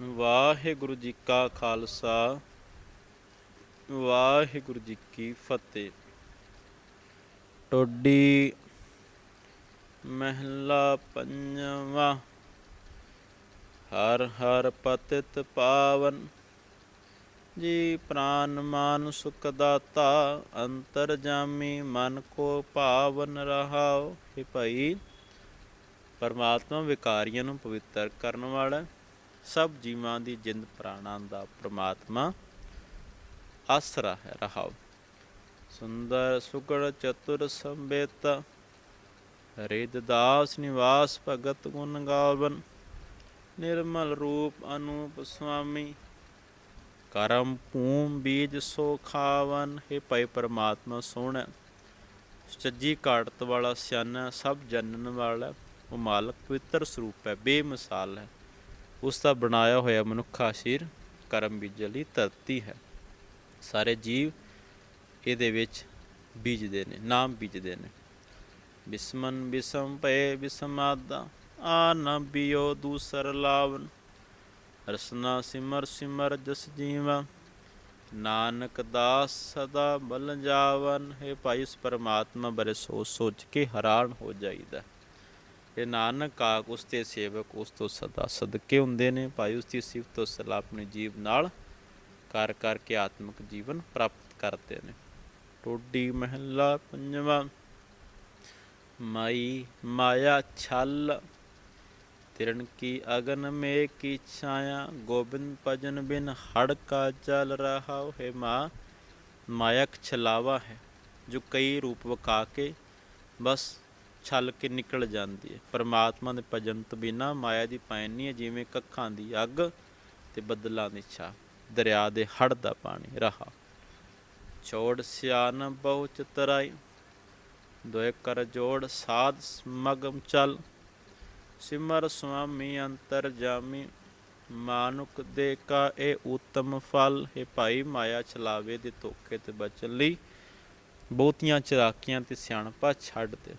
ਵਾਹਿਗੁਰੂ ਜੀ ਕਾ ਖਾਲਸਾ, ਵਾਹਿਗੁਰੂ ਜੀ ਕੀ ਫਤਿਹ। ਟੋਡੀ ਮਹਿਲਾ ਪੰਜਵਾ, ਹਰ ਹਰ ਪਤਿਤ ਪਾਵਨ, ਜੀ ਪ੍ਰਾਨ ਮਾਨ ਸੁਖ ਦਾਤਾ, ਅੰਤਰ ਜਾਮੀ ਮਨ ਕੋ ਭਾਵਨ ਰਹਾਓ हे ਭਾਈ, ਪਰਮਾਤਮਾ ਵਿਕਾਰੀਆਂ ਨੂੰ ਪਵਿੱਤਰ ਕਰਨ ਵਾਲਾ ਸਭ ਜੀਵਾਂ ਦੀ ਜਿੰਦ ਪ੍ਰਾਣਾਂ ਦਾ ਪ੍ਰਮਾਤਮਾ ਆਸਰਾ ਹੈ, ਰਹਾਓ। ਸੁੰਦਰ ਸੁਗੜ ਚਤੁਰ ਸੰਬੇਤ ਰਿਦ ਦਾਸ ਨਿਵਾਸ ਭਗਤ ਗੁਣ ਗਾਵਨ, ਨਿਰਮਲ ਰੂਪ ਅਨੂਪ ਸੁਆਮੀ, ਕਰਮ ਪੂਮ ਬੀਜ ਸੋ ਖਾਵਨ, ਹੈ ਭਾਈ ਪਰਮਾਤਮਾ ਸੋਹਣਾ ਸੱਜੀ ਕਾਟਤ ਵਾਲਾ ਸਿਆਣਾ, ਸਭ ਜਨਨ ਵਾਲਾ, ਉਹ ਮਾਲਕ ਪਵਿੱਤਰ ਸਰੂਪ ਹੈ, ਬੇਮਿਸਾਲ ਹੈ। ਉਸ ਦਾ ਬਣਾਇਆ ਹੋਇਆ ਮਨੁੱਖਾ ਸ਼ੀਰ ਕਰਮ ਬੀਜਣ ਲਈ ਧਰਤੀ ਹੈ। ਸਾਰੇ ਜੀਵ ਇਹਦੇ ਵਿੱਚ ਬੀਜਦੇ ਨੇ, ਨਾਮ ਬੀਜਦੇ ਨੇ। ਬਿਸਮਨ ਬਿਸਮ ਪਏ ਬਿਸਮਾਦਾ ਆ ਨ ਬਿਓ ਦੂਸਰ ਲਾਵਨ। ਰਸਨਾ ਸਿਮਰ ਸਿਮਰ ਜਸ ਜੀਵਾ। ਨਾਨਕ ਦਾਸ ਸਦਾ ਬਲ ਜਾਵਨ। ਹੈ ਭਾਈ, ਉਸ ਪਰਮਾਤਮਾ ਬਾਰੇ ਸੋਚ ਸੋਚ ਕੇ ਹੈਰਾਨ ਹੋ ਜਾਈਦਾ। ਇਹ ਨਾਨਕ ਆਕ ਉਸ ਤੇ ਸੇਵਕ, ਉਸ ਤੋਂ ਸਦਾ ਸਦਕੇ ਹੁੰਦੇ ਨੇ। ਭਾਈ ਉਸ ਦੀ ਸਿਫਤ ਤੋਂ ਸਲਾਹ ਆਪਣੇ ਜੀਵ ਨਾਲ ਕਰ ਕਰਕੇ ਆਤਮਿਕ ਜੀਵਨ ਪ੍ਰਾਪਤ ਕਰਦੇ ਨੇ। ਟੋਡੀ ਮਹਿਲਾ ਪੰਜਵਾਂ, ਮਾਈ ਮਾਇਆ ਛਲ, ਤਿਰਨ ਕੀ ਅਗਨ ਮੇ ਕੀ ਛਾਇਆ। ਗੋਬਿੰਦ ਭਜਨ ਬਿਨ ਹੜ ਕਾ ਚਲ ਰਹਾ ਹੈ ਮਾਂ ਮਾਇਕ ਛਲਾਵਾ ਹੈ, ਜੋ ਕਈ ਰੂਪ ਵਕਾ ਕੇ ਬਸ ਛਲ ਕੇ ਨਿਕਲ ਜਾਂਦੀ ਹੈ। ਪਰਮਾਤਮਾ ਦੇ ਭਜਨ ਤੋਂ ਬਿਨਾ ਮਾਇਆ ਦੀ ਪੈਣੀ ਹੈ, ਜਿਵੇਂ ਕੱਖਾਂ ਦੀ ਅੱਗ ਤੇ ਬੱਦਲਾਂ ਦੀ ਛਾ। ਦਰਿਆ ਦੇ ਹੜ ਦਾ ਪਾਣੀ, ਰਹਾ। ਛੋੜ ਸਿਆਨ ਬਹੁ ਚਤਰਾਈ ਦੋਇ ਕਰ ਜੋੜ ਸਾਧ ਸਮਗਮ ਚਲ। ਸਿਮਰ ਸੁਆਮੀ ਅੰਤਰ ਜਾਮੀ, ਮਾਨੁਕ ਦੇ ਕਾ ਇਹ ਉਤਮ ਫਲ। ਹੈ ਭਾਈ, ਮਾਇਆ ਚਲਾਵੇ ਦੇ ਧੋਖੇ ਤੇ ਬਚਣ ਲਈ ਬਹੁਤੀਆਂ ਚਲਾਕੀਆਂ ਤੇ ਸਿਆਣਪਾ ਛੱਡ ਦੇ।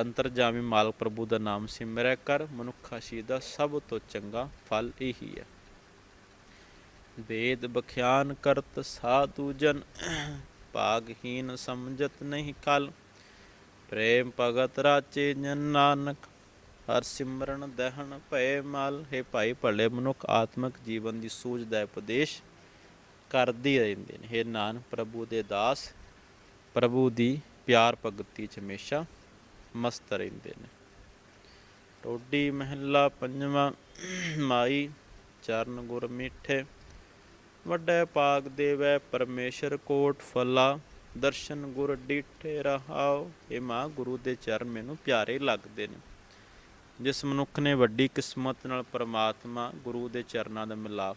ਅੰਤਰ ਜਾਮੀ ਮਾਲਕ ਪ੍ਰਭੂ ਦਾ ਨਾਮ ਸਿਮਰੈ ਕਰ ਮਨੁੱਖਾਸ਼ੀ ਦਾ ਸਭ ਤੋਂ ਚੰਗਾ ਫਲ ਇਹੀ ਹੈ। ਵੇਦ ਬਖਿਆਨ ਕਰਤ ਸਾਧੂ ਜਨ, ਭਾਗਹੀਨ ਸਮਝਤ ਨਹੀਂ ਕਲ। ਪ੍ਰੇਮ ਭਗਤ ਰਾਚੇ ਜਨ ਨਾਨਕ, ਹਰ ਸਿਮਰਨ ਦਹਨ ਭਏ ਮਲ। ਹੈ ਭਾਈ, ਭਲੇ ਮਨੁੱਖ ਆਤਮਿਕ ਜੀਵਨ ਦੀ ਸੂਝ ਦਾ ਉਪਦੇਸ਼ ਕਰਦੇ ਰਹਿੰਦੇ ਨੇ। ਹੈ ਨਾਨਕ, ਪ੍ਰਭੂ ਦੇ ਦਾਸ, ਪ੍ਰਭੂ ਦੀ ਪਿਆਰ ਭਗਤੀ ਚ ਹਮੇਸ਼ਾ ਮਸਤ ਰਹਿੰਦੇ ਨੇ। ਟੋਡੀ ਮਹਿਲਾ ਪੰਜਵਾਂ, ਮਾਈ ਚਰਨ ਗੁਰ ਮਿੱਠੇ। ਵੱਡੇ ਪਾਗ ਦੇਵੈ ਪਰਮੇਸ਼ਰ ਕੋਟ ਫਲਾ। ਦਰਸ਼ਨ ਗੁਰ ਡੀਠੇ ਰਹਾਓ ਇਹ ਮਾਂ ਗੁਰੂ ਦੇ ਚਰਨ ਮੈਨੂੰ ਪਿਆਰੇ ਲੱਗਦੇ ਨੇ। ਜਿਸ ਮਨੁੱਖ ਨੇ ਵੱਡੀ ਕਿਸਮਤ ਨਾਲ ਪਰਮਾਤਮਾ ਗੁਰੂ ਦੇ ਚਰਨਾਂ ਦਾ ਮਿਲਾਪ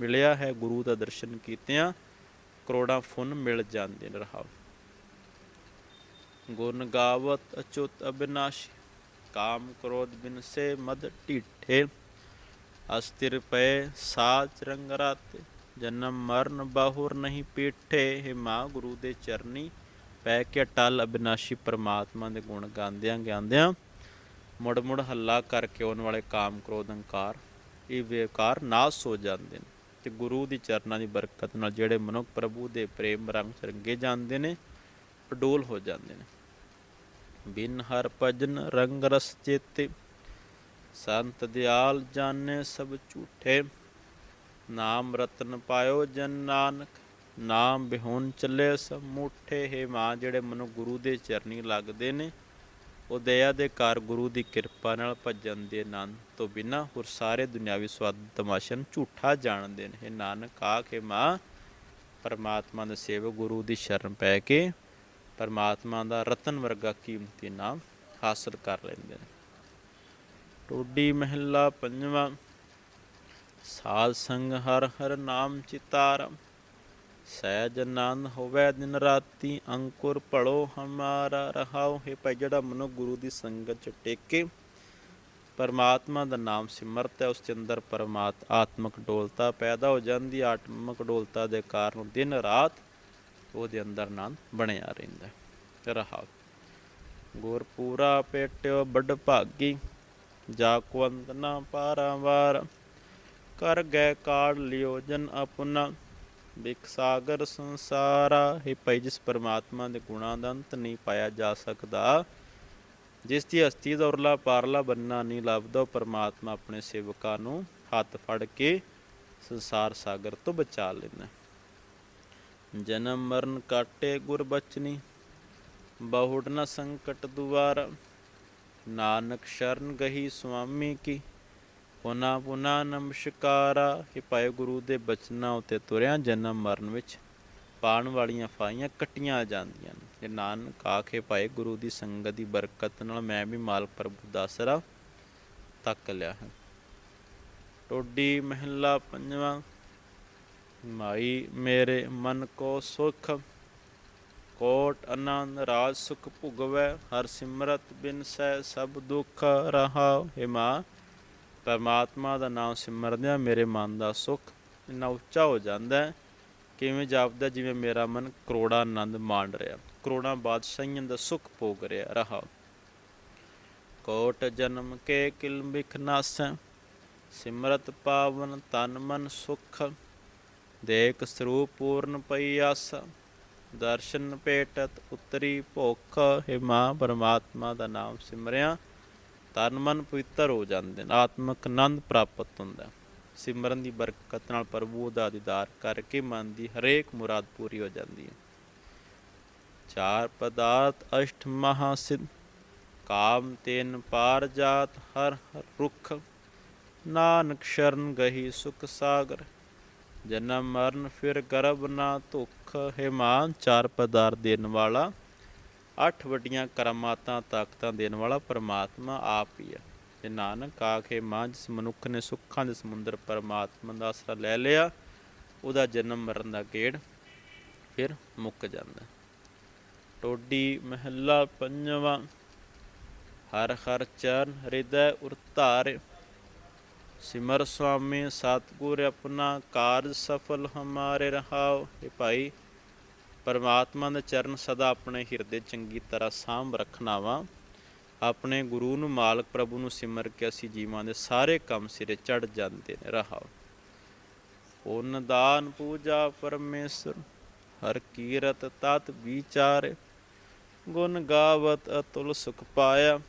ਮਿਲਿਆ ਹੈ, ਗੁਰੂ ਦਾ ਦਰਸ਼ਨ ਕੀਤਿਆਂ ਕਰੋੜਾਂ ਫੁੰਨ ਮਿਲ ਜਾਂਦੇ ਨੇ ਰਹਾਓ ਗੁਣ ਗਾਵਤ ਅਚੁਤ ਅਬਿਨਾਸ਼ੀ, ਕਾਮ ਕ੍ਰੋਧ ਬਿਨ ਮਦ ਢੀਠੇ। ਅਸਥਿਰ ਪਏ ਸਾਚ ਰੰਗ ਰਾਤੇ, ਜਨਮ ਮਰਨ ਬਾਹੁਰ ਨਹੀਂ ਪੀਠੇ। ਹੈ ਮਾਂ ਗੁਰੂ ਦੇ ਚਰਨੀ, ਪੈ ਕੇ ਟਲ ਅਬਿਨਾਸ਼ੀ ਪਰਮਾਤਮਾ ਦੇ ਗੁਣ ਗਾਉਂਦਿਆਂ ਗਾਉਂਦਿਆਂ ਮੁੜ ਮੁੜ ਹੱਲਾ ਕਰਕੇ ਆਉਣ ਵਾਲੇ ਕਾਮ ਕ੍ਰੋਧ ਹੰਕਾਰ ਇਹ ਵਿਕਾਰ ਨਾਸ ਹੋ ਜਾਂਦੇ ਨੇ। ਤੇ ਗੁਰੂ ਦੀ ਚਰਨਾਂ ਦੀ ਬਰਕਤ ਨਾਲ ਜਿਹੜੇ ਮਨੁੱਖ ਪ੍ਰਭੂ ਦੇ ਪ੍ਰੇਮ ਰੰਗ ਰੰਗੇ ਜਾਂਦੇ ਨੇ ਅਡੋਲ ਹੋ ਜਾਂਦੇ ਨੇ। ਬਿਨ ਹਰ ਭਜਨ ਰੰਗ ਰਸ ਚੇਤੇ। ਸੰਤ ਦਿਆਲ ਜਾਣੇ ਸਭ ਝੂਠੇ। ਨਾਮ ਰਤਨ ਪਾਇਓ ਜਨ ਨਾਨਕ। ਨਾਮ ਬਿਹੁਨ ਚੱਲੇ ਸਭ ਮੂਠੇ। ਹੈ ਮਾਂ, ਜਿਹੜੇ ਮਨੁ ਗੁਰੂ ਦੇ ਚਰਨੀ ਲੱਗਦੇ ਨੇ, ਉਹ ਦਇਆ ਦੇ ਕਾਰ ਗੁਰੂ ਦੀ ਕਿਰਪਾ ਨਾਲ ਭਜਨ ਦੇ ਆਨੰਦ ਤੋਂ ਬਿਨਾ ਹੋਰ ਸਾਰੇ ਦੁਨਿਆਵੀ ਸਵਾਦ ਤਮਾਸ਼ੇ ਝੂਠਾ ਜਾਣਦੇ ਨੇ। ਇਹ ਨਾਨਕ, ਆਖੇ ਮਾਂ, ਪਰਮਾਤਮਾ ਦੇ ਸੇਵਕ ਗੁਰੂ ਦੀ ਸ਼ਰਨ ਪੈ ਕੇ ਪਰਮਾਤਮਾ ਦਾ ਰਤਨ ਵਰਗਾ ਕੀਮਤੀ ਨਾਮ ਹਾਸਲ ਕਰ ਲੈਂਦੇ ਨੇ। ਟੋਡੀ ਮਹਿਲਾ ਪੰਜਵਾਂ, ਸਾਧ ਸੰਗ ਹਰ ਹਰ ਨਾਮ ਚਿਤਾਰਮ ਸਹਿਜ ਆਨੰਦ ਹੋਵੇ ਦਿਨ ਰਾਤੀ, ਅੰਕੁਰ ਪੜੋ ਹਮਾਰਾ ਰਹਾਉ। ਹੈ ਭਾਈ, ਜਿਹੜਾ ਮਨੁ ਗੁਰੂ ਦੀ ਸੰਗਤ ਚ ਟੇਕੇ, ਪਰਮਾਤਮਾ ਦਾ ਨਾਮ ਸਿਮਰਤ ਹੈ, ਉਸ ਦੇ ਅੰਦਰ ਪਰਮਾਤ ਆਤਮਕ ਡੋਲਤਾ ਪੈਦਾ ਹੋ ਜਾਂਦੀ ਆਤਮਕ ਡੋਲਤਾ ਦੇ ਕਾਰਨ ਦਿਨ ਰਾਤ ਉਹਦੇ ਅੰਦਰ ਆਨੰਦ ਬਣਿਆ ਰਹਿੰਦਾ ਹੈ। ਰਹਾਉ। ਗੁਰ ਪੂਰਾ ਪੇਟਿਓ ਬੜ ਭਾਗੀ, ਜਾ ਕੁ ਅੰਤ ਨਾ ਪਾਰਾਵਾਰ ਕਰ ਗਏ ਕਾੜ ਲਿਓ ਜਨ ਆਪਣਾ ਬਿਕ ਸਾਗਰ ਸੰਸਾਰਾ। ਹੈ ਭਾਈ, ਜਿਸ ਪਰਮਾਤਮਾ ਦੇ ਗੁਣਾਂ ਦਾ ਅੰਤ ਨਹੀਂ ਪਾਇਆ ਜਾ ਸਕਦਾ, ਜਿਸ ਦੀ ਹਸਤੀ ਦਾ ਉਰਲਾ ਪਾਰਲਾ ਬੰਨਾ ਨਹੀਂ ਲੱਭਦਾ, ਉਹ ਪਰਮਾਤਮਾ ਆਪਣੇ ਸੇਵਕਾਂ ਨੂੰ ਹੱਥ ਫੜ ਕੇ ਸੰਸਾਰ ਸਾਗਰ ਤੋਂ ਬਚਾ ਲੈਂਦਾ ਜਨਮ ਮਰਨ ਕਾਟੇ ਗੁਰ ਬਚਨੀ, ਬਹੁੜ ਨ ਸੰਕਟ ਦੁਆਰਾ। ਨਾਨਕ ਸ਼ਰਨ ਗਹੀ ਸੁਆਮੀ ਕੀ ਪੁਨਾ ਪੁਨਾ ਨਮਸਕਾਰਾ ਇਹ ਪਾਏ ਗੁਰੂ ਦੇ ਬਚਨਾਂ ਉਤੇ ਤੁਰਿਆ ਜਨਮ ਮਰਨ ਵਿੱਚ ਪਾਣ ਵਾਲੀਆਂ ਫਾਈਆਂ ਕੱਟੀਆਂ ਜਾਂਦੀਆਂ ਨੇ। ਜੇ ਨਾਨਕ ਆਖੇ ਪਾਏ ਗੁਰੂ ਦੀ ਸੰਗਤ ਦੀ ਬਰਕਤ ਨਾਲ ਮੈਂ ਵੀ ਮਾਲਕ ਪ੍ਰਭੂ ਦਾ ਸਰਾ ਤੱਕ ਲਿਆ ਹੈ। ਟੋਡੀ ਮਹਿਲਾ ਪੰਜਵਾਂ ਮਾਈ ਮੇਰੇ ਮਨ ਕੋ ਸੁਖ, ਕੋਟ ਆਨੰਦ ਰਾਜ ਸੁਖ ਭੁਗਵੈ, ਹਰ ਸਿਮਰਤ ਬਿਨ ਸੈ ਸਭ ਦੁੱਖ ਰਹਾ। ਹੈ ਮਾਂ, ਪਰਮਾਤਮਾ ਦਾ ਨਾਮ ਸਿਮਰਦਿਆਂ ਮੇਰੇ ਮਨ ਦਾ ਸੁਖ ਇੰਨਾ ਉੱਚਾ ਹੋ ਜਾਂਦਾ ਹੈ, ਕਿਵੇਂ ਜਾਪਦਾ ਜਿਵੇਂ ਮੇਰਾ ਮਨ ਕਰੋੜਾ ਆਨੰਦ ਮਾਣ ਰਿਹਾ। ਕਰੋੜਾਂ ਬਾਦਸ਼ਾਹੀਆਂ ਦਾ ਸੁਖ ਭੋਗ ਰਿਹਾ, ਰਹਾ। ਕੋਟ ਜਨਮ ਕੇ ਕਿਲਮਿਖ ਨਾਸੈ, ਸਿਮਰਤ ਪਾਵਨ ਤਨ ਮਨ ਸੁਖ। ਦੇਖ ਸਰੂਪ ਪੂਰਨ ਪਈ ਆਸ, ਦਰਸ਼ਨ ਭੇਟਤ ਉਤਰੀ ਭੁੱਖ ਹੈ ਮਾਂ ਪਰਮਾਤਮਾ ਦਾ ਨਾਮ ਸਿਮਰਿਆ। ਤਨ ਮਨ ਪਵਿੱਤਰ ਹੋ ਜਾਂਦੇ ਨੇ, ਆਤਮਿਕ ਆਨੰਦ ਪ੍ਰਾਪਤ ਹੁੰਦਾ। ਸਿਮਰਨ ਦੀ ਬਰਕਤ ਨਾਲ ਪ੍ਰਭੂ ਦਾ ਦੀਦਾਰ ਕਰਕੇ ਮਨ ਦੀ ਹਰੇਕ ਮੁਰਾਦ ਪੂਰੀ ਹੋ ਜਾਂਦੀ ਹੈ। ਚਾਰ ਪਦਾਰਥ ਅਸ਼ਟ ਮਹਾਸਿਧ ਕਾਮ ਤੇਨ ਪਾਰ ਜਾਤ, ਹਰ ਹਰ ਰੁਖ। ਨਾਨਕ ਸ਼ਰਨ ਗਹੀ ਸੁਖ ਸਾਗਰ ਜਨਮ ਮਰਨ ਫਿਰ ਗਰਭ ਨਾ ਧੁਖ ਹੈ ਚਾਰ ਪਦਾਰ ਦੇਣ ਵਾਲਾ, ਅੱਠ ਵੱਡੀਆਂ ਕਰਮਾਤਾਂ, ਤਾਕਤਾਂ ਦੇਣ ਵਾਲਾ ਪਰਮਾਤਮਾ ਆਪ ਹੀ ਹੈ। ਤੇ ਨਾਨਕ ਆਖੇ ਮਾਂ, ਜਿਸ ਮਨੁੱਖ ਨੇ ਸੁੱਖਾਂ ਦੇ ਸਮੁੰਦਰ ਪਰਮਾਤਮਾ ਦਾ ਆਸਰਾ ਲੈ ਲਿਆ, ਉਹਦਾ ਜਨਮ ਮਰਨ ਦਾ ਗੇੜ ਫਿਰ ਮੁੱਕ ਜਾਂਦਾ ਟੋਡੀ ਮਹੱਲਾ ਪੰਜਵਾਂ, ਹਰ ਹਰ ਚਰਨ ਹਿਰਦੈ ਉਰਤਾਰੇ ਸਿਮਰ ਸੁਆਮੀ ਸਤਿਗੁਰ ਆਪਣਾ ਕਾਰਜ ਸਫਲ ਹਮਾਰੇ ਰਹਾਓ। ਇਹ ਭਾਈ, ਪਰਮਾਤਮਾ ਦੇ ਚਰਨ ਸਦਾ ਆਪਣੇ ਹਿਰਦੇ ਚੰਗੀ ਤਰ੍ਹਾਂ ਸਾਂਭ ਰੱਖਣਾ ਵਾ ਆਪਣੇ ਗੁਰੂ ਨੂੰ, ਮਾਲਕ ਪ੍ਰਭੂ ਨੂੰ ਸਿਮਰ ਕੇ ਅਸੀਂ ਜੀਵਾਂ ਦੇ ਸਾਰੇ ਕੰਮ ਸਿਰੇ ਚੜ ਜਾਂਦੇ ਨੇ, ਰਹਾਓ। ਪੁੰਨ ਦਾਨ ਪੂਜਾ ਪਰਮੇਸ਼ਰ, ਹਰ ਕੀਰਤ ਤਤ ਵਿਚਾਰੇ। ਗੁਣ ਗਾਵਤ ਅਤੁਲ ਸੁਖ ਪਾਇਆ।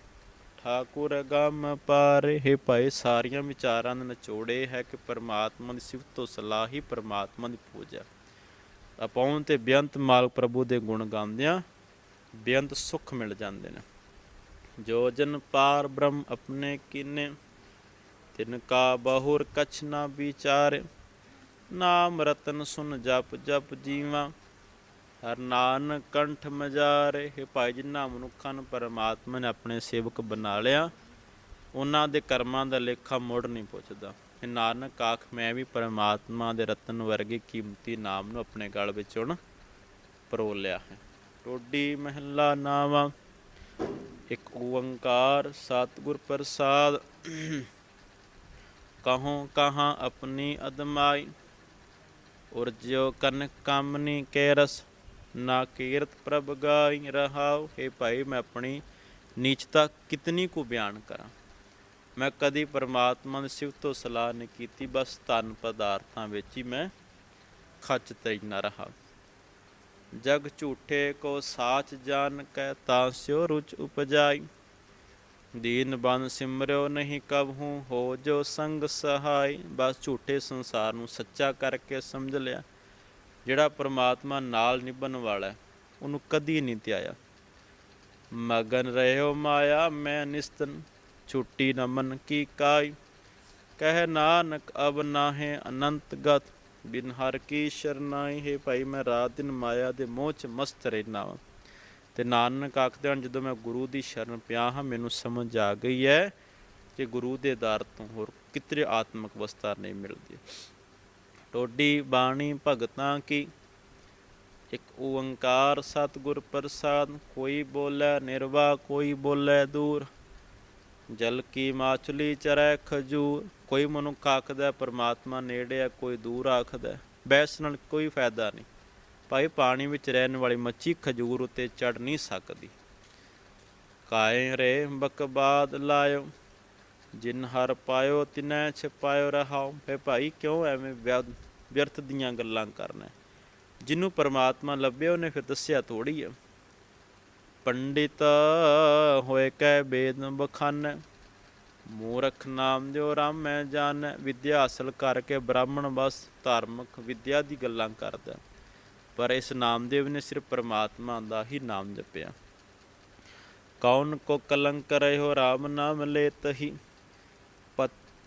ਠਾਕੁਰ ਗਮ ਪਾਰੇ, ਹੈ ਭਾਈ ਸਾਰੀਆਂ ਵਿਚਾਰਾਂ ਦੇ ਨਿਚੋੜੇ ਹੈ ਕਿ ਪਰਮਾਤਮਾ ਦੀ ਸਿਫਤ ਤੋਂ ਸਲਾਹ ਪਰਮਾਤਮਾ ਦੀ ਪੂਜਾ। ਅਪਾਉਣ ਤੇ ਬੇਅੰਤ ਮਾਲਕ ਪ੍ਰਭੂ ਦੇ ਗੁਣ ਗਾਉਂਦਿਆਂ ਬੇਅੰਤ ਸੁਖ ਮਿਲ ਜਾਂਦੇ ਨੇ। ਜੋ ਜਨ ਪਾਰ ਬ੍ਰਹਮ ਆਪਣੇ ਕੀਨੇ, ਤਿਨ ਕਾ ਬਹੁਰ ਕਛ ਨਾ ਵਿਚਾਰੇ। ਨਾਮ ਰਤਨ ਸੁਨ ਜਪ ਜਪ ਜੀਵਾ ਹਰ ਨਾਨਕ ਕੰਠ ਮਜਾਰੇ, ਹੈ ਭਾਈ ਜਿਨ੍ਹਾਂ ਮਨੁੱਖਾਂ ਨੂੰ ਪਰਮਾਤਮਾ ਨੇ ਆਪਣੇ ਸੇਵਕ ਬਣਾ ਲਿਆ, ਉਹਨਾਂ ਦੇ ਕਰਮਾਂ ਦਾ ਲੇਖਾ ਮੁੜ ਨਹੀਂ ਪੁੱਛਦਾ। ਇਹ ਨਾਨਕ, ਆਖ ਮੈਂ ਵੀ ਪਰਮਾਤਮਾ ਦੇ ਰਤਨ ਵਰਗੇ ਕੀਮਤੀ ਨਾਮ ਨੂੰ ਆਪਣੇ ਗਲ ਵਿੱਚ ਹੁਣ ਪਰੋ ਲਿਆ ਹੈ। ਟੋਡੀ ਮਹਿਲਾ ਨਾਵਾ, ਇੱਕ ਓੰਕਾਰ, ਸਤਿਗੁਰ ਪ੍ਰਸਾਦ, ਕਹੋਂ ਕਹਾਂ ਆਪਣੀ ਅਦਮਾਈ ਔਰ ਜਿਉ ਕਨ ਕਾਮਨੀ ਕੇ ਰਸ ਨਾ ਕੀਰਤ ਪ੍ਰਭ ਗਾਈ ਰਹਾਉ, ਹੈ ਭਾਈ ਮੈਂ ਆਪਣੀ ਨੀਚਤਾ ਕਿਤਨੀ ਕੁ ਬਿਆਨ ਕਰਾਂ? ਮੈਂ ਕਦੀ ਪਰਮਾਤਮਾ ਦੀ ਸ਼ਿਵ ਤੋਂ ਸਲਾਹ ਨਹੀਂ ਕੀਤੀ, ਬਸ ਧਨ ਪਦਾਰਥਾਂ ਵਿੱਚ ਹੀ ਮੈਂ ਖੱਚ ਤੈਨਾ ਰਹਾ। ਜਗ ਝੂਠੇ ਕੋ ਸਾਚ ਜਾਣ ਕੈ, ਤਾਂ ਸਿਓ ਰੁਚ ਉਪਜਾਈ। ਦੀਨ ਬਨ ਸਿਮਰਿਓ ਨਹੀਂ ਕਬਹੂ, ਹੋ ਜੋ ਸੰਗ ਸਹਾਈ। ਬਸ ਝੂਠੇ ਸੰਸਾਰ ਨੂੰ ਸੱਚਾ ਕਰਕੇ ਸਮਝ ਲਿਆ। ਜਿਹੜਾ ਪ੍ਰਮਾਤਮਾ ਨਾਲ ਨਿਭਣ ਵਾਲਾ ਹੈ, ਉਹਨੂੰ ਕਦੀ ਨਹੀਂ ਤਿਆਇਆ ਮਗਨ ਰਹਿਓ ਮਾਇਆ ਮੈਂ ਨਿਸਤਨ ਛੁੱਟੀ ਨ ਮਨ ਕੀ ਕਾਈ। ਕਹਿ ਨਾਨਕ ਅਬ ਨਾਹੇ ਅਨੰਤ ਗਤ। ਬਿਨ ਹਰ ਕੀ ਸ਼ਰਨਾਈ ਹੈ ਭਾਈ ਮੈਂ ਰਾਤ ਦਿਨ ਮਾਇਆ ਦੇ ਮੋਹ ਚ ਮਸਤ ਰਹਿਣਾ ਵਾਂ। ਤੇ ਨਾਨਕ ਆਖਦੇ ਹਨ ਜਦੋਂ ਮੈਂ ਗੁਰੂ ਦੀ ਸ਼ਰਨ ਪਿਆ ਹਾਂ ਮੈਨੂੰ ਸਮਝ ਆ ਗਈ ਹੈ ਕਿ ਗੁਰੂ ਦੇ ਦਰ ਤੋਂ ਹੋਰ ਕਿਤਰੇ ਆਤਮਿਕ ਅਵਸਥਾ ਨਹੀਂ ਮਿਲਦੀ। ਟੋਡੀ ਬਾਣੀ ਭਗਤਾਂ ਕੀ? ਇੱਕ ਓੰਕਾਰ ਸਤਿਗੁਰ ਪ੍ਰਸਾਦ, ਕੋਈ ਬੋਲੇ ਨਿਰਵਾ ਕੋਈ ਬੋਲੇ ਦੂਰ। ਜਲ ਕੀ ਮਾਛਲੀ ਚਰੈ ਖਜੂਰ, ਕੋਈ ਮਨੁੱਖ ਆਖਦਾ ਪਰਮਾਤਮਾ ਨੇੜੇ ਆ ਕੋਈ ਦੂਰ ਆਖਦਾ ਬੈਸ ਨਾਲ ਕੋਈ ਫਾਇਦਾ ਨਹੀਂ। ਭਾਈ ਪਾਣੀ ਵਿੱਚ ਰਹਿਣ ਵਾਲੀ ਮੱਛੀ ਖਜੂਰ ਉੱਤੇ ਚੜ ਨਹੀਂ ਸਕਦੀ। ਕਾਏ ਰੇ ਬਕਬਾਦ ਲਾਇਓ, ਜਿਨ ਹਰ ਪਾਇਓ ਤਿਨੈ ਛਪਾਇਓ ਰਹਾਉ ਫੇ ਭਾਈ ਕਿਉਂ ਐਵੇਂ ਵਿਅ- ਵਿਅਰਥ ਦੀਆਂ ਗੱਲਾਂ ਕਰਨਾ। ਜਿਹਨੂੰ ਪਰਮਾਤਮਾ ਲੱਭਿਆ, ਉਹਨੇ ਫਿਰ ਦੱਸਿਆ ਥੋੜੀ ਹੈ ਪੰਡਿਤ ਹੋਏ ਕੈ ਬੇਦ ਬਖਾਨੈ, ਮੂਰਖ ਨਾਮ ਦਿਓ ਰਾਮੈ ਜਾਣੈ ਵਿਦਿਆ ਹਾਸਲ ਕਰਕੇ ਬ੍ਰਾਹਮਣ ਬਸ ਧਾਰਮਿਕ ਵਿਦਿਆ ਦੀ ਗੱਲਾਂ ਕਰਦਾ। ਪਰ ਇਸ ਨਾਮਦੇਵ ਨੇ ਸਿਰਫ ਪਰਮਾਤਮਾ ਦਾ ਹੀ ਨਾਮ ਜਪਿਆ। ਕੌਣ ਕੋ ਕਲੰਕ ਰਹੇ ਹੋ RAM ਨਾਮ ਲੇਤ ਹੀ?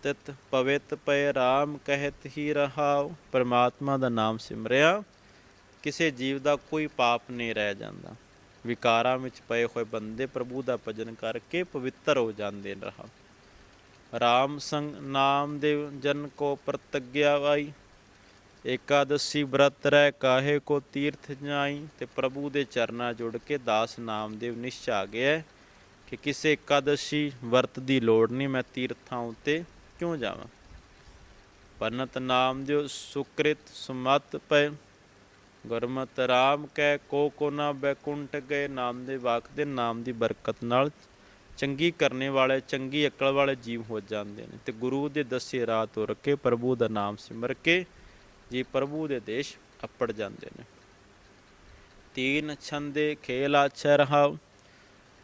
ਪਤਿਤ ਪਵਿੱਤ ਪਏ ਰਾਮ ਕਹਿਤ ਹੀ ਰਹਾਉ, ਪਰਮਾਤਮਾ ਦਾ ਨਾਮ ਸਿਮਰਿਆ। ਕਿਸੇ ਜੀਵ ਦਾ ਕੋਈ ਪਾਪ ਨਹੀਂ ਰਹਿ ਜਾਂਦਾ। ਵਿਕਾਰਾਂ ਵਿੱਚ ਪਏ ਹੋਏ ਬੰਦੇ ਪ੍ਰਭੂ ਦਾ ਭਜਨ ਕਰਕੇ ਪਵਿੱਤਰ ਹੋ ਜਾਂਦੇ ਰਹਾ ਰਾਮ ਸੰਗ ਨਾਮ ਦੇਵ ਜਨ ਕੋ ਪ੍ਰਤਗਿਆ ਵਾਈ ਏਕਾਦਸੀ ਵਰਤ ਰਹਿ ਕਾਹੇ ਕੋ ਤੀਰਥ ਜਾਈ। ਤੇ ਪ੍ਰਭੂ ਦੇ ਚਰਨਾਂ ਜੁੜ ਕੇ ਦਾਸ ਨਾਮਦੇਵ ਨਿਸ਼ਚਾ ਗਿਆ ਕਿ ਕਿਸੇ ਏਕਾਦਸ਼ੀ ਵਰਤ ਦੀ ਲੋੜ ਨਹੀਂ, ਮੈਂ ਤੀਰਥਾਂ ਉਤੇ ਕਿਉਂ ਜਾਵਾਂ? ਪਨਤ ਨਾਮਦੇਵ ਸੁਕ੍ਰਿਤ ਸੁਮਤ ਪੈ। ਗੁਰਮਤਿ ਰਾਮ ਕੈ ਕੋ ਕੋ ਨਾ ਬੈਕੁੰਠ ਗਏ। ਨਾਮ ਦੇ ਵਾਕ ਦੇ ਨਾਮ ਦੀ ਬਰਕਤ ਨਾਲ ਚੰਗੀ ਕਰਨੇ ਵਾਲੇ, ਚੰਗੀ ਅਕਲ ਵਾਲੇ ਜੀਵ ਹੋ ਜਾਂਦੇ ਨੇ। ਤੇ ਗੁਰੂ ਦੇ ਦੱਸੇ ਰਾਹ ਤੋਂ ਰੱਖੇ, ਪ੍ਰਭੂ ਦਾ ਨਾਮ ਸਿਮਰ ਕੇ, ਜੀ ਪ੍ਰਭੂ ਦੇ ਦੇਸ਼ ਅੱਪੜ ਜਾਂਦੇ ਨੇ। ਤੀਨ ਛੰਦੇ ਖੇਲ ਆਛੈ ਰਹਾਉ,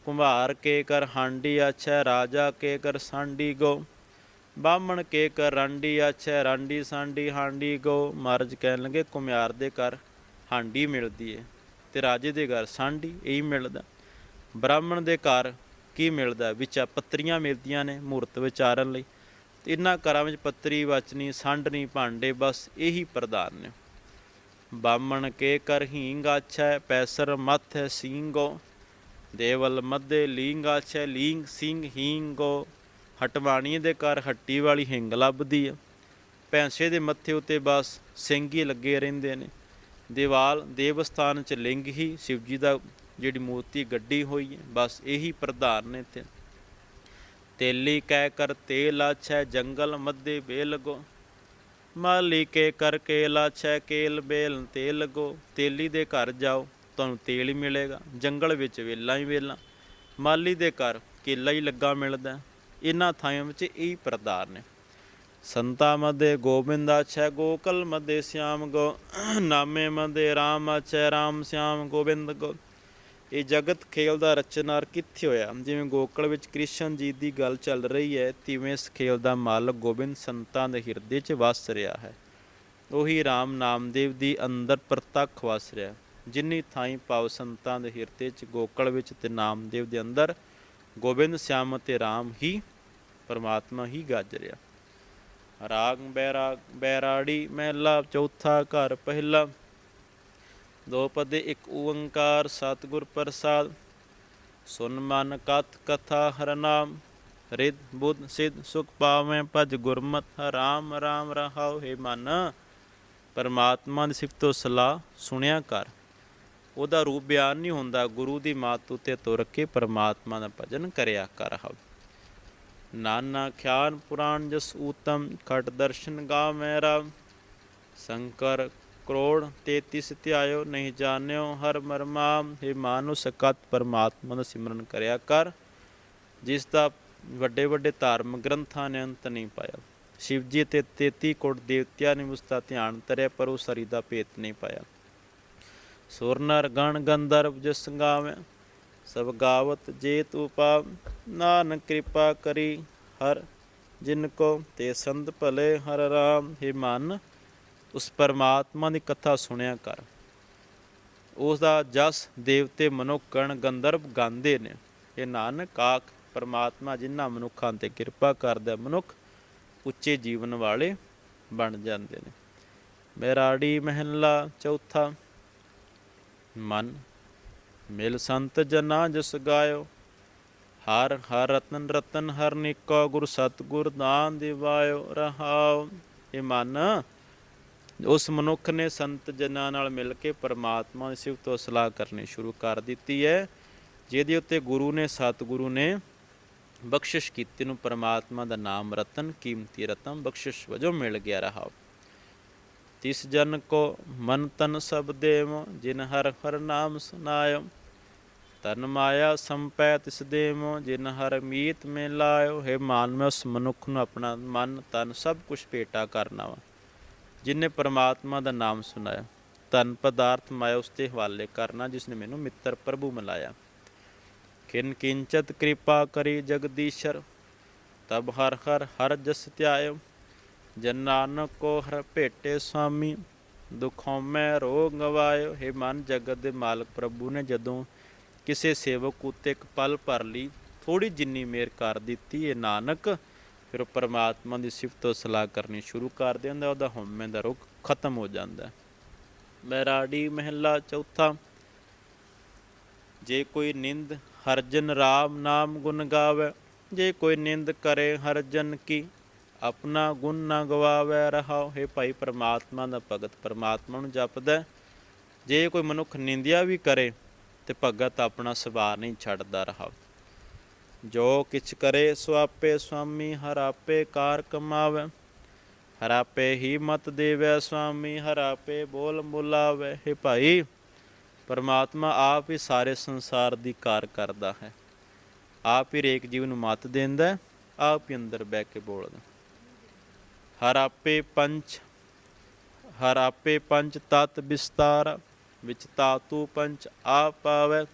ਕੁੰਭਾਰ ਕੇ ਕਰ ਹਾਂਡੀ ਆਛੈ, ਰਾਜਾ ਕੇ ਕਰ ਸਾਂਡੀ ਗੋ। ਬਾਹਮਣ ਕੇ ਕਰ ਰਾਂਡੀ ਆਛੈ ਰਾਂਡੀ ਸਾਂਡੀ ਹਾਂਡੀ ਗੋ ਮਹਾਰਾਜ ਕਹਿਣ ਲੱਗੇ ਕੁਮਿਆਰ ਦੇ ਘਰ ਹਾਂਡੀ ਮਿਲਦੀ ਏ ਤੇ ਰਾਜੇ ਦੇ ਘਰ ਸਾਂਡੀ ਇਹੀ ਮਿਲਦਾ। ਬ੍ਰਾਹਮਣ ਦੇ ਘਰ ਕੀ ਮਿਲਦਾ? ਵਿੱਚ ਪੱਤਰੀਆਂ ਮਿਲਦੀਆਂ ਨੇ ਮੂਰਤ ਵਿਚਾਰਨ ਲਈ। ਤੇ ਇਹਨਾਂ ਘਰਾਂ ਵਿੱਚ ਪੱਤਰੀ, ਵਚਨੀ, ਸਾਂਢਣੀ, ਭਾਂਡੇ ਬਸ ਇਹੀ ਪ੍ਰਧਾਨ ਨੇ। ਬਾਹਮਣ ਕੇ ਕਰ ਹੀਂਗ ਆਛੈ, ਪੈਸਰ ਮੱਥ ਸਿੰਘੋ ਦੇਵਲ ਮੱਦੇ ਲੀਂਗ ਆਛੈ, ਲੀਂਗ ਸਿੰਘ ਹੀਂਗੋ ਹਟਵਾਣੀ ਦੇ ਘਰ ਹੱਟੀ ਵਾਲੀ ਹਿੰਗ ਲੱਭਦੀ ਆ। ਪੈਂਸੇ ਦੇ ਮੱਥੇ ਉੱਤੇ ਬਸ ਸਿੰਘ ਹੀ ਲੱਗੇ ਰਹਿੰਦੇ ਨੇ। ਦੀਵਾਲ ਦੇਵਸਥਾਨ ਚ ਲਿੰਗ ਹੀ ਸ਼ਿਵਜੀ ਦਾ ਜਿਹੜੀ ਮੂਰਤੀ ਗੱਡੀ ਹੋਈ ਹੈ ਬਸ ਇਹੀ ਪ੍ਰਧਾਨ ਨੇ ਤੇ ਤੇਲੀ ਕਹਿ ਕਰ ਤੇਲ ਆਛੈ, ਜੰਗਲ ਮੱਦੇ ਬੇਲ ਗੋ। ਮਾਲੀ ਕੇ ਕਰ ਕੇਲ ਆਛੈ, ਕੇਲ ਬੇਲ ਤੇਲ ਗੋ। ਤੇਲੀ ਦੇ ਘਰ ਜਾਓ, ਤੁਹਾਨੂੰ ਤੇਲ ਹੀ ਮਿਲੇਗਾ। ਜੰਗਲ ਵਿੱਚ ਵੇਲਾਂ ਹੀ ਵੇਲਾਂ। ਮਾਲੀ ਦੇ ਘਰ ਕੇਲਾ ਹੀ ਲੱਗਾ ਮਿਲਦਾ। ਇਹਨਾਂ ਥਾਈਆਂ ਵਿੱਚ ਇਹ ਪ੍ਰਦਾਰ ਨੇ। ਸੰਤਾ ਮਦੇ ਗੋਬਿੰਦ ਆਛੈ, ਗੋਕਲ ਮਦੇ ਸਿਆਮ ਗੋ, ਨਾਮੇ ਮਦੇ ਰਾਮ ਆਛੈ, ਰਾਮ ਸਿਆਮ ਗੋਬਿੰਦ ਗੋ। ਇਹ ਜਗਤ ਖੇਲ ਦਾ ਰਚਨਾਰ ਕਿੱਥੇ ਹੋਇਆ? ਜਿਵੇਂ ਗੋਕਲ ਵਿੱਚ ਕ੍ਰਿਸ਼ਨ ਜੀ ਦੀ ਗੱਲ ਚੱਲ ਰਹੀ ਹੈ, ਤਿਵੇਂ ਇਸ ਖੇਲ ਦਾ ਮਾਲਕ ਗੋਬਿੰਦ ਸੰਤਾਂ ਦੇ ਹਿਰਦੇ 'ਚ ਵਸ ਰਿਹਾ ਹੈ। ਉਹੀ ਰਾਮ ਨਾਮਦੇਵ ਦੀ ਅੰਦਰ ਪ੍ਰਤੱਖ ਵਸ ਰਿਹਾ ਜਿੰਨੀ ਥਾਈਂ ਪਾਵ ਸੰਤਾਂ ਦੇ ਹਿਰਦੇ 'ਚ ਗੋਕਲ ਵਿੱਚ ਤੇ ਨਾਮਦੇਵ ਦੇ ਅੰਦਰ, ਗੋਬਿੰਦ, ਸਿਆਮ ਤੇ ਰਾਮ ਹੀ ਪਰਮਾਤਮਾ ਹੀ ਗੱਜ ਰਿਹਾ। ਰਾਗ, ਬੈਰਾਗ, ਬੈਰਾੜੀ, ਮਹਿਲਾ, ਚੌਥਾ ਘਰ, ਪਹਿਲਾ। ਦੋ ਪਦੇ, ਇੱਕ ਓੰਕਾਰ, ਸਤਿਗੁਰ ਪ੍ਰਸਾਦ। ਸੁਨ ਮਨ ਕਤ ਕਥਾ ਹਰ ਰਿਦ ਬੁੱਧ, ਸਿਧ, ਸੁਖ ਪਾਵੇਂ ਭਜ, ਗੁਰਮਤ, ਰਾਮ ਰਾਮ ਰਹਾਉ ਹੈ ਮਨ। ਪਰਮਾਤਮਾ ਦੀ ਸਿਫਤੋ ਸਲਾਹ ਸੁਣਿਆ ਕਰ। ਉਹਦਾ ਰੂਪ ਬਿਆਨ ਨਹੀਂ ਹੁੰਦਾ। ਗੁਰੂ ਦੀ ਮਾਤ ਉਤੇ ਤੁਰ ਕੇ ਪਰਮਾਤਮਾ ਦਾ ਭਜਨ ਕਰਿਆ ਕਰ ਹਵ ਨਾਨਾ ਖਿਆਨ ਪੁਰਾਣ ਜਸ ਊਤਮ, ਖਟ ਦਰਸ਼ਨ ਗਾ ਮੇਰਾ ਸ਼ੰਕਰ ਕਰੋੜ 33 ਧਿਆਇਓ, ਨਹੀਂ ਜਾਣਿਓ ਹਰ ਮਰਮਾ हे ਮਾਨੁਸ ਕਤ ਪਰਮਾਤਮਾ ਦਾ ਸਿਮਰਨ ਕਰਿਆ ਕਰ। ਜਿਸ ਦਾ ਵੱਡੇ ਵੱਡੇ ਧਾਰਮਿਕ ਗ੍ਰੰਥਾਂ ਨੇ ਅੰਤ ਨਹੀਂ ਪਾਇਆ। ਸ਼ਿਵ ਜੀ ਤੇ 33 ਕੋਟ ਦੇਵਤਿਆਂ ਨੇ ਉਸ ਦਾ ਧਿਆਨ ਤਰਿਆ ਪਰ ਉਹ ਸਰੀ ਦਾ ਭੇਤ ਨਹੀਂ ਪਾਇਆ। ਸੁਰਨਰ ਗਣ ਗੰਧਰਵ ਜਸ ਗਾਵੇਂ। ਸਭ ਗਾਵਤ ਜੇ ਤੂ ਪਾ ਨਾਨਕ ਕਿਰਪਾ ਕਰੀ ਹਰ, ਜਿਨ ਕੋ ਤੇ ਸੰਤ ਭਲੇ ਹਰ ਰਾਮ। ਹੈ ਮਨ, ਉਸ ਪਰਮਾਤਮਾ ਦੀ ਕਥਾ ਸੁਣਿਆ ਕਰ। ਉਸ ਦਾ ਜਸ ਦੇਵਤੇ ਮਨੁੱਖ ਗਣ ਗੰਧਰਵ ਗਾਉਂਦੇ ਨੇ। ਇਹ ਨਾਨਕ, ਆਖ ਪਰਮਾਤਮਾ ਜਿਨ੍ਹਾਂ ਮਨੁੱਖਾਂ ਤੇ ਕਿਰਪਾ ਕਰਦਾ ਮਨੁੱਖ ਉੱਚੇ ਜੀਵਨ ਵਾਲੇ ਬਣ ਜਾਂਦੇ ਨੇ। ਮੈਰਾੜੀ ਮਹਿਲਾ ਚੌਥਾ, ਮਨ ਮਿਲ ਸੰਤ ਜਨਾ ਜਸ ਗਾਇਓ, ਹਰ ਹਰ ਰਤਨ ਰਤਨ ਹਰ ਨਿਕਾ ਗੁਰ ਸਤਗੁਰ ਦਾਨ ਦਿਵਾਇਓ ਰਹਾਉ। ਇਹ ਮਨ, ਉਸ ਮਨੁੱਖ ਨੇ ਸੰਤ ਜਨਾਂ ਨਾਲ ਮਿਲ ਕੇ ਪਰਮਾਤਮਾ ਦੀ ਸਿਫਤ ਤੋਂ ਸਲਾਹ ਕਰਨੀ ਸ਼ੁਰੂ ਕਰ ਦਿੱਤੀ ਹੈ, ਜਿਹਦੇ ਉੱਤੇ ਗੁਰੂ ਨੇ, ਸਤਿਗੁਰੂ ਨੇ ਬਖਸ਼ਿਸ਼ ਕੀਤੀ ਨੂੰ ਪਰਮਾਤਮਾ ਦਾ ਨਾਮ ਰਤਨ, ਕੀਮਤੀ ਰਤਨ ਬਖਸ਼ਿਸ਼ ਵਜੋਂ ਮਿਲ ਗਿਆ ਰਹਾ ਤਿਸ ਜਨ ਕੋ ਮਨ ਤਨ ਸਭ ਦੇਵ, ਜਿਨ ਹਰ ਹਰ ਨਾਮ ਸੁਨਾਇਓ ਤਨ ਮਾਇਆ ਸੰਪੈ ਤਿਸ ਦੇਵੋ, ਜਿਨ ਹਰ ਮੀਤ ਮੇ ਲਾਇਓ। ਹੈ ਮਾਨ, ਮੈਂ ਉਸ ਮਨੁੱਖ ਨੂੰ ਆਪਣਾ ਮਨ, ਤਨ ਸਭ ਕੁਝ ਭੇਟਾ ਕਰਨਾ ਵਾ, ਜਿਨੇ ਪਰਮਾਤਮਾ ਦਾ ਨਾਮ ਸੁਨਾਇਆ ਤਨ ਪਦਾਰਥ ਮਾਇਆ ਉਸ ਹਵਾਲੇ ਕਰਨਾ ਜਿਸਨੇ ਮੈਨੂੰ ਮਿੱਤਰ ਪ੍ਰਭੂ ਮਿਲਾਇਆ। ਕਿਨ ਕਿੰਚਤ ਕਿਰਪਾ ਕਰੀ ਜਗਦੀਸ਼ਰ, ਤਬ ਹਰ ਹਰ ਹਰ ਜਸ ਧਿਆਇਓ। ਜਨ ਨਾਨਕ ਕੋ ਹਰ ਭੇਟੇ ਸੁਆਮੀ ਦੁਖੋਂ ਮੈਂ ਰੋਗ ਗਵਾਇਓ। ਹੈ ਮਨ ਜਗਤ ਦੇ ਮਾਲਕ ਪ੍ਰਭੂ ਨੇ ਜਦੋਂ ਕਿਸੇ ਸੇਵਕ ਉਤੇ ਇੱਕ ਪਲ ਭਰ ਲਈ ਥੋੜੀ ਜਿੰਨੀ ਮੇਰ ਕਰ ਦਿੱਤੀ ਇਹ ਨਾਨਕ, ਫਿਰ ਉਹ ਪਰਮਾਤਮਾ ਦੀ ਸਿਫਤ ਸਲਾਹ ਕਰਨੀ ਸ਼ੁਰੂ ਕਰ ਦਿੰਦਾ, ਉਹਦਾ ਹਉਮੈ ਦਾ ਰੋਗ ਖਤਮ ਹੋ ਜਾਂਦਾ। ਮੈਰਾੜੀ ਮਹਿਲਾ ਚੌਥਾ, ਜੇ ਕੋਈ ਨਿੰਦ ਹਰਜਨ ਰਾਮ ਨਾਮ ਗੁਣ ਗਾਵੇ, ਜੇ ਕੋਈ ਨਿੰਦ ਕਰੇ ਹਰਜਨ ਕੀ ਆਪਣਾ ਗੁਣ ਨਾ ਗਵਾਵੇ ਰਹਾਓ। ਹੈ ਭਾਈ ਪਰਮਾਤਮਾ ਦਾ ਭਗਤ, ਪਰਮਾਤਮਾ ਨੂੰ ਜਪਦਾ ਜੇ ਕੋਈ ਮਨੁੱਖ ਨਿੰਦਿਆ ਵੀ ਕਰੇ ਤੇ ਭਗਤ ਆਪਣਾ ਸੁਭਾਅ ਨਹੀਂ ਛੱਡਦਾ ਰਹਾ ਜੋ ਕਿਛ ਕਰੇ ਸੋ ਆਪੇ ਸੁਆਮੀ ਹਰਾਪੇ ਕਾਰ ਕਮਾਵੇ। ਹਰਾਪੇ ਹੀ ਮਤ ਦੇਵੇ ਸੁਆਮੀ ਹਰਾਪੇ ਬੋਲ ਮੁਲਾਵੇ। ਹੈ ਭਾਈ, ਪਰਮਾਤਮਾ ਆਪ ਹੀ ਸਾਰੇ ਸੰਸਾਰ ਦੀ ਕਾਰ ਕਰਦਾ ਹੈ। ਆਪ ਹੀ ਰੇਕ ਜੀਵ ਨੂੰ ਮਤ ਦਿੰਦਾ ਆਪ ਹੀ ਅੰਦਰ ਬਹਿ ਕੇ ਬੋਲਦਾ ਹਰਾਪੇ ਪੰਚ ਹਰ ਪੰਚ ਤਤ ਵਿਸਤਾਰ ਵਿੱਚ ਤਾਤੂ ਪੰਚ ਆਪ ਆਵੇ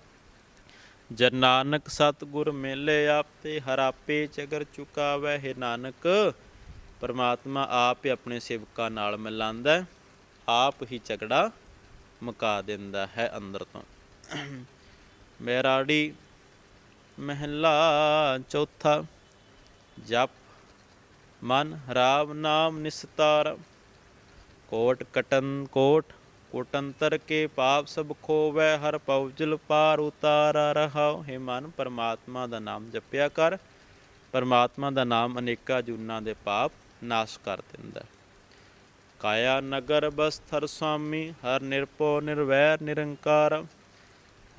ਜਨ ਨਾਨਕ ਸਤਿਗੁਰ ਮੇਲੇ ਆਪੇ ਹਰ ਆਪੇ ਚਗਰ ਚੁਕਾਵੇ ਹੈ ਨਾਨਕ ਪਰਮਾਤਮਾ ਆਪ ਹੀ ਆਪਣੇ ਸੇਵਕਾਂ ਨਾਲ ਮਿਲਾਂਦਾ ਹੈ, ਆਪ ਹੀ ਝਗੜਾ ਮੁਕਾ ਦਿੰਦਾ ਹੈ ਅੰਦਰ ਤੋਂ। ਮੈਰਾੜੀ ਮਹਿਲਾ ਚੌਥਾ ਜਪ ਮਨ ਰਾਮ ਨਾਮ ਨਿਸਤਾਰ, ਕੋਟ ਕਟਨ ਕੋਟ, ਕੋਟੰਤਰ ਕੇ ਪਾਪ ਸਭ ਖੋਵੈ, ਹਰ ਪਉਜਲ ਪਾਰ ਉਤਾਰਾ ਰਹਾਉ। ਹੈ ਮਨ, ਪਰਮਾਤਮਾ ਦਾ ਨਾਮ ਜਪਿਆ ਕਰ। ਪਰਮਾਤਮਾ ਦਾ ਨਾਮ ਅਨੇਕਾਂ ਜੁਨਾਂ ਦੇ ਪਾਪ ਨਾਸ਼ ਕਰ ਦਿੰਦਾ। ਕਾਇਆ ਨਗਰ ਬਸਥਰ ਸੁਆਮੀ ਹਰ ਨਿਰਪੋ ਨਿਰਵੈਰ, ਨਿਰੰਕਾਰ।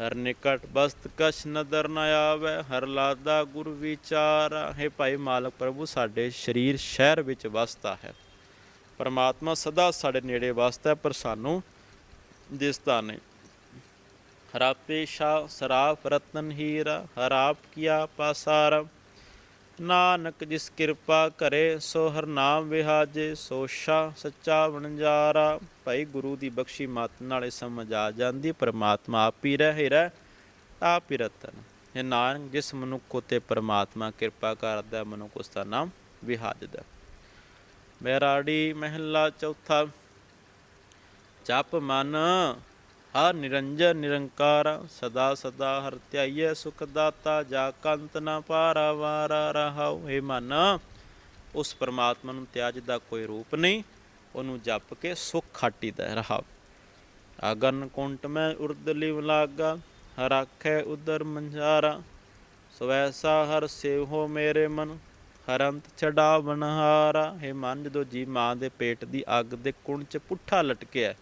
ਹਰ ਨਿਕਟ ਬਸਤ ਕਛ ਨਦਰ ਨ ਆਵੇ, ਹਰ ਲਾਦਾ ਗੁਰ ਵਿਚਾਰ। ਹੈ ਭਾਈ ਮਾਲਕ ਪ੍ਰਭੂ, ਸਾਡੇ ਸਰੀਰ ਸ਼ਹਿਰ ਵਿੱਚ ਵਸਦਾ ਹੈ। ਪਰਮਾਤਮਾ ਸਦਾ ਸਾਡੇ ਨੇੜੇ ਵਸਦਾ ਹੈ, ਪਰ ਸਾਨੂੰ ਦਿਸਦਾ ਨਹੀਂ। ਹਰਾਪੇ ਸ਼ਾ ਸਰਾਪ ਰਤਨ ਹੀਰਾ ਹਰਾਪ ਕੀਆ ਪਾਸਾਰ ਨਾਨਕ ਜਿਸ ਕਿਰਪਾ ਕਰੇ, ਸੋ ਹਰ ਨਾਮ ਵਿਹਾਜੇ, ਸੋ ਸੱਚਾ ਵਣਜਾਰਾ। ਭਾਈ ਗੁਰੂ ਦੀ ਬਖਸ਼ੀ ਮਤ ਨਾਲੇ ਸਮਝ ਆ ਜਾਂਦੀ, ਪਰਮਾਤਮਾ ਆਪ ਹੀ ਰਹਿ ਰਹਿ, ਆਪ ਹੀ ਰਤਨ। ਇਹ ਨਾਨਕ, ਜਿਸ ਮਨੁੱਖ ਉਤੇ ਪਰਮਾਤਮਾ ਕਿਰਪਾ ਕਰਦਾ, ਮਨੁੱਖ ਉਸ ਦਾ ਨਾਮ ਵਿਹਾਜਦਾ। ਮੈਰਾੜੀ ਮਹਿਲਾ ਚੌਥਾ, ਜਪ ਮਨ ਹਰ ਨਿਰੰਜਨ ਨਿਰੰਕਾਰ, ਸਦਾ ਸਦਾ ਹਰ ਧਿਆਈਐ ਸੁਖ ਦਾਤਾ ਜਾ ਕੰਤ ਨਾ ਪਾਰਾ ਵਾਰਾ ਰਹਾਉ। ਏ ਮਨ, ਉਸ ਪਰਮਾਤਮਾ ਨੂੰ ਤਿਆਜ ਦਾ ਕੋਈ ਰੂਪ ਨਹੀਂ, ਉਹਨੂੰ ਜਪ ਕੇ ਸੁਖ ਖਾਟੀਦਾ ਰਹਾਉ। ਅਗਨ ਕੁੰਟ ਮੈਂ ਉਰਦ ਲਿਵ ਲਾਗਾ ਹਰ ਆਖੈ ਉਦਰ ਮੰਝਾਰਾ ਸਵੈਸਾ ਹਰ ਸੇਵ ਮੇਰੇ ਮਨ, ਹਰੰਤ ਛਡਾ ਬਨਹਾਰਾ ਹੈ ਮਨ, ਜਦੋਂ ਜੀ ਮਾਂ ਦੇ ਪੇਟ ਦੀ ਅੱਗ ਦੇ ਕੁੰਡ 'ਚ ਪੁੱਠਾ ਲਟਕਿਆ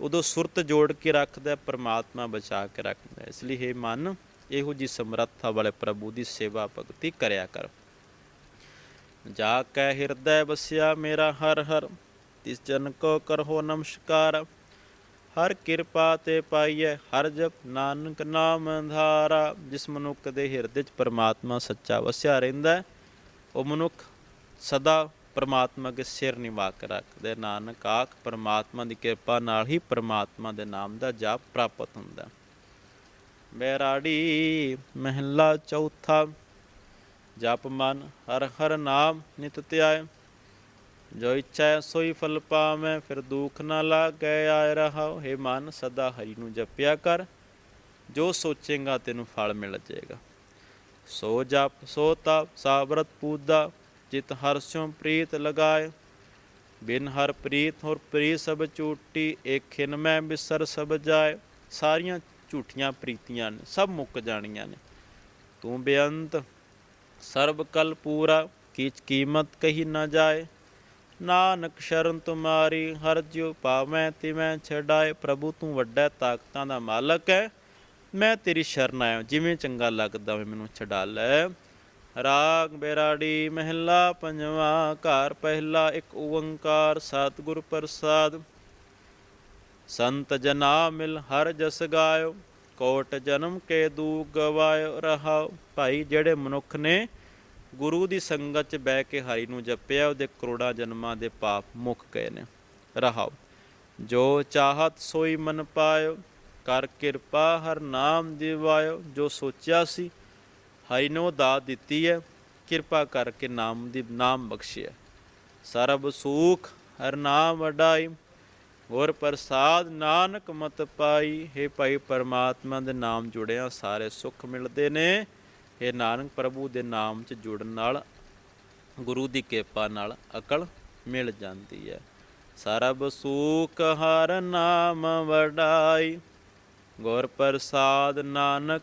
ਉਦੋਂ ਸੁਰਤ ਜੋੜ ਕੇ ਰੱਖਦਾ ਹੈ, ਪਰਮਾਤਮਾ ਬਚਾ ਕੇ ਰੱਖਦਾ। ਹੈ। ਇਸ ਲਈ ਹੈ ਮਨ ਇਹੋ ਜੀ ਸਮਰੱਥਾ ਵਾਲੇ ਪ੍ਰਭੂ ਦੀ ਸੇਵਾ ਭਗਤੀ ਕਰਿਆ ਕਰ। ਜਾ ਕੈ ਹਿਰਦੈ ਵਸਿਆ ਮੇਰਾ ਹਰ ਹਰ ਤਿਸ ਜਨ ਕੋ ਕਰਹੁ ਨਮਸਕਾਰ। ਹਰ ਕਿਰਪਾ ਤੇ ਪਾਈਐ ਹਰ ਜਪ ਨਾਨਕ ਨਾਮ ਧਾਰਾ। ਜਿਸ ਮਨੁੱਖ ਦੇ ਹਿਰਦੇ 'ਚ ਪਰਮਾਤਮਾ ਸੱਚਾ ਵਸਿਆ ਰਹਿੰਦਾ ਉਹ ਮਨੁੱਖ ਸਦਾ ਪਰਮਾਤਮਾ ਕੇ ਸਿਰ ਨਿਵਾ ਕੇ ਰੱਖਦੇ, ਨਾਨਕ ਆਖ, ਪਰਮਾਤਮਾ ਦੀ ਕਿਰਪਾ ਨਾਲ ਹੀ ਪਰਮਾਤਮਾ ਦੇ ਨਾਮ ਦਾ ਜਾਪ ਪ੍ਰਾਪਤ ਹੁੰਦਾ। ਹੈ। ਮਹਿਲਾ ਚੌਥਾ, ਜਪ ਮਨ ਹਰ ਹਰ ਨਾਮ ਨਿਤ ਧਿਆਏ। ਜੋ ਇੱਛਾ ਸੋਈ ਫਲ ਪਾਵੇਂ, ਫਿਰ ਦੁੱਖ ਨਾ ਲਾਗੇ, ਆਏ ਰਹਾਓ ਹੈ ਮਨ ਸਦਾ ਹਰੀ ਨੂੰ ਜਪਿਆ ਕਰ। ਜੋ ਸੋਚੇਗਾ ਤੈਨੂੰ ਫਲ ਮਿਲ ਜਾਏਗਾ। ਸੋ ਜਪ, ਸੋ ਤਪ, ਸਾਬਰਤ ਪੂਜਾ ਜਿਤ ਹਰ ਸਿਉ ਪ੍ਰੀਤ ਲਗਾਏ ਬਿਨ ਹਰ ਪ੍ਰੀਤ ਹੋਰ ਪ੍ਰੀਤ ਸਭ ਝੂਟੀ ਏਖਿਨ ਮੈਂ ਬਿਸਰ ਸਭ ਜਾਏ ਸਾਰੀਆਂ ਝੂਠੀਆਂ ਪ੍ਰੀਤੀਆਂ ਨੇ, ਸਭ ਮੁੱਕ ਜਾਣੀਆਂ ਨੇ। ਤੂੰ ਬੇਅੰਤ, ਸਰਬ ਕਲ ਪੂਰਾ, ਕੀਚ ਕੀਮਤ ਕਹੀ ਨਾ ਜਾਏ। ਨਾਨਕ ਸ਼ਰਨ ਤੁਮਾਰੀ, ਹਰ ਜਿਉ ਪਾਵੈ ਤਿਵੈ ਛਡਾਏ। ਪ੍ਰਭੂ ਤੂੰ ਵੱਡਾ ਤਾਕਤਾਂ ਦਾ ਮਾਲਕ ਹੈ ਮੈਂ ਤੇਰੀ ਸ਼ਰਨ ਆਇਆ, ਜਿਵੇਂ ਚੰਗਾ ਲੱਗਦਾ ਹੋਵੇ ਮੈਨੂੰ ਛਡਾ ਲੈ। ਰਾਗ ਬੇਰਾੜੀ ਮਹਿਲਾ ਪੰਜਵਾ, ਘਰ ਪਹਿਲਾ, ਇੱਕ ਓੰਕਾਰ, ਸਤਿਗੁਰ ਪ੍ਰਸਾਦ। ਸੰਤ ਜਨਾ ਮਿਲ ਹਰ ਜਸ ਗਾਇਓ, ਕੋਟ ਜਨਮ ਕੇ ਦੂ ਗਵਾਇ ਰਹਾਉ ਭਾਈ ਜਿਹੜੇ ਮਨੁੱਖ ਨੇ ਗੁਰੂ ਦੀ ਸੰਗਤ 'ਚ ਬਹਿ ਕੇ ਹਰੀ ਨੂੰ ਜਪਿਆ, ਉਹਦੇ ਕਰੋੜਾਂ ਜਨਮਾਂ ਦੇ ਪਾਪ ਮੁੱਕ ਗਏ ਨੇ। ਰਹਾਉ ਜੋ ਚਾਹਤ ਸੋਈ ਮਨ ਪਾਇਓ, ਕਰ ਕਿਰਪਾ ਹਰ ਨਾਮ ਦਿਵਾਇਓ। ਜੋ ਸੋਚਿਆ ਸੀ ਹਰੀ ਨੇ ਉਹ ਦਿੱਤੀ ਹੈ, ਕਿਰਪਾ ਕਰਕੇ ਨਾਮ ਦੀ, ਨਾਮ ਬਖਸ਼ਿਆ ਸਰਬ ਸੂਖ ਹਰ ਨਾਮ ਵਡਾਈ ਗੁਰ ਪ੍ਰਸਾਦ ਨਾਨਕ ਮਤ ਪਾਈ। ਹੈ ਭਾਈ ਪਰਮਾਤਮਾ ਦੇ ਨਾਮ ਜੁੜਿਆ, ਸਾਰੇ ਸੁੱਖ ਮਿਲਦੇ ਨੇ। ਇਹ ਨਾਨਕ ਪ੍ਰਭੂ ਦੇ ਨਾਮ 'ਚ ਜੁੜਨ ਨਾਲ, ਗੁਰੂ ਦੀ ਕਿਰਪਾ ਨਾਲ ਅਕਲ ਮਿਲ ਜਾਂਦੀ ਹੈ। ਸਰਬ ਸੂਖ ਹਰ ਨਾਮ ਵਡਾਈ ਗੁਰ ਪ੍ਰਸਾਦ ਨਾਨਕ